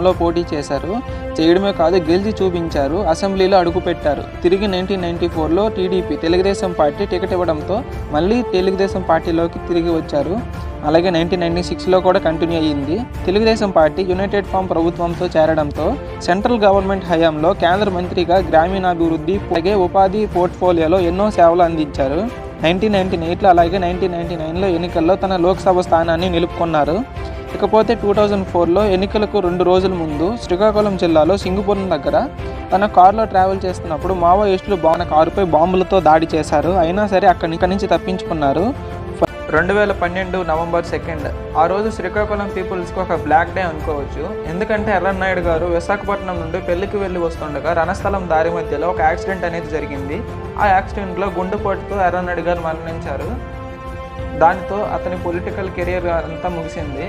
లో పోటీ చేశారు. చేయడమే కాదు గెలిచి చూపించారు. అసెంబ్లీలో అడుగుపెట్టారు తిరిగి నైన్టీన్ నైన్టీ ఫోర్లో టీడీపీ తెలుగుదేశం పార్టీ టికెట్ ఇవ్వడంతో మళ్ళీ తెలుగుదేశం పార్టీలోకి తిరిగి వచ్చారు. అలాగే నైన్టీన్ నైన్టీ సిక్స్లో కూడా కంటిన్యూ అయ్యింది. తెలుగుదేశం పార్టీ యునైటెడ్ ఫామ్ ప్రభుత్వంతో చేరడంతో సెంట్రల్ గవర్నమెంట్ హయాంలో కేంద్ర మంత్రిగా గ్రామీణాభివృద్ధి అలాగే ఉపాధి పోర్ట్ఫోలియోలో ఎన్నో సేవలు అందించారు. నైన్టీన్ నైన్టీ ఎయిట్లో అలాగే నైన్టీన్ నైన్టీ నైన్లో ఎన్నికల్లో తన లోక్సభ స్థానాన్ని నిలుపుకున్నారు. ఇకపోతే టూ థౌజండ్ ఫోర్లో ఎన్నికలకు రెండు రోజుల ముందు శ్రీకాకుళం జిల్లాలో సింగుపురం దగ్గర తన కారులో ట్రావెల్ చేస్తున్నప్పుడు మావోయిస్టులు బాగున్న కారుపై బాంబులతో దాడి చేశారు. అయినా సరే అక్కడి నుంచి తప్పించుకున్నారు. రెండు వేల పన్నెండు నవంబర్ సెకండ్. ఆ రోజు శ్రీకాకుళం పీపుల్స్కి ఒక బ్లాక్ డే అనుకోవచ్చు. ఎందుకంటే ఎర్రన్నాయుడు గారు విశాఖపట్నం నుండి పెళ్ళికి వెళ్ళి వస్తుండగా రణస్థలం దారి మధ్యలో ఒక యాక్సిడెంట్ అనేది జరిగింది. ఆ యాక్సిడెంట్లో గుండెపోటుతో ఎర్రన్నాయుడు గారు మరణించారు. దానితో అతని పొలిటికల్ కెరియర్ అంతా ముగిసింది.